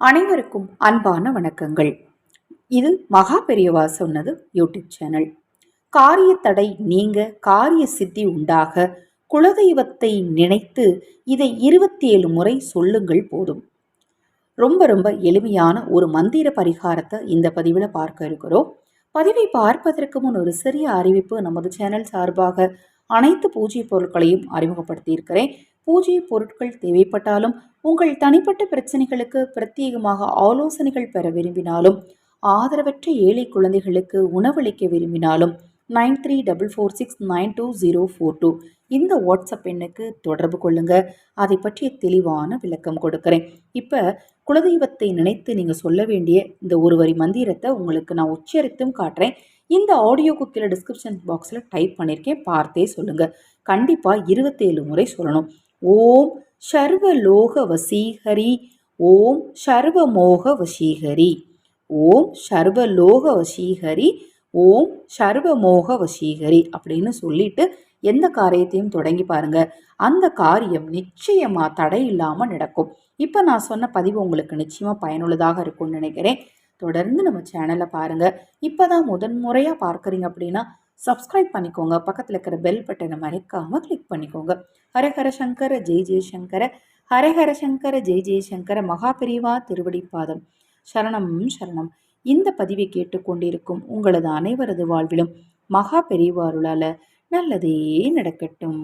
அனைவருக்கும் அன்பான வணக்கங்கள். இது மகா பெரியவா சொன்னது யூடியூப் சேனல். காரிய தடை நீங்க காரிய சித்தி உண்டாக குலதெய்வத்தை நினைத்து இதை இருபத்தி ஏழு முறை சொல்லுங்கள் போதும். ரொம்ப ரொம்ப எளிமையான ஒரு மந்திர பரிகாரத்தை இந்த பதிவில் பார்க்க இருக்கிறோம். பதிவை பார்ப்பதற்கு முன் ஒரு சிறிய அறிவிப்பு. நமது சேனல் சார்பாக அனைத்து பூஜை பொருட்களையும் அறிமுகப்படுத்தியிருக்கிறேன். பூஜை பொருட்கள் தேவைப்பட்டாலும் உங்கள் தனிப்பட்ட பிரச்சனைகளுக்கு பிரத்யேகமாக ஆலோசனைகள் பெற விரும்பினாலும் ஆதரவற்ற ஏழை குழந்தைகளுக்கு உணவளிக்க விரும்பினாலும் nine three double four six nine two zero four two இந்த வாட்ஸ்அப் எண்ணுக்கு தொடர்பு கொள்ளுங்க. அதை பற்றிய தெளிவான விளக்கம் கொடுக்குறேன். இப்போ குலதெய்வத்தை நினைத்து நீங்கள் சொல்ல வேண்டிய இந்த ஒரு வரி மந்திரத்தை உங்களுக்கு நான் உச்சரித்தும் காட்டுறேன். இந்த ஆடியோக்கு கீழே டிஸ்கிரிப்ஷன் பாக்ஸில் டைப் பண்ணியிருக்கேன் பார்த்தே சொல்லுங்கள் கண்டிப்பாக இருபத்தேழு முறை சொல்லணும். ஓம் சர்வலோக வசீகரி ஓம் சர்வமோக வசீகரி ஓம் சர்வலோக வசீகரி ஓம் சர்வமோக வசீகரி அப்படின்னு சொல்லிட்டு எந்த காரியத்தையும் தொடங்கி பாருங்க. அந்த காரியம் நிச்சயமா தடை இல்லாமல் நடக்கும். இப்போ நான் சொன்ன பதிவு உங்களுக்கு நிச்சயமாக பயனுள்ளதாக இருக்கும்னு நினைக்கிறேன். தொடர்ந்து நம்ம சேனலை பாருங்க. இப்போ தான் முதன்முறையாக பார்க்குறீங்க அப்படின்னா சப்ஸ்கிரைப் பண்ணிக்கோங்க. பக்கத்தில் இருக்கிற பெல் பட்டனை மறைக்காமல் கிளிக் பண்ணிக்கோங்க. ஹரஹர சங்கர ஜெய் ஜெய்சங்கர ஹரஹர சங்கர ஜெய் ஜெய்சங்கர மகாபிரிவா திருவடிப்பாதம் சரணம் சரணம். இந்த பதிவை கேட்டுக்கொண்டிருக்கும் உங்களது அனைவரது வாழ்விலும் மகா பெரியவாருளால் நல்லதே நடக்கட்டும்.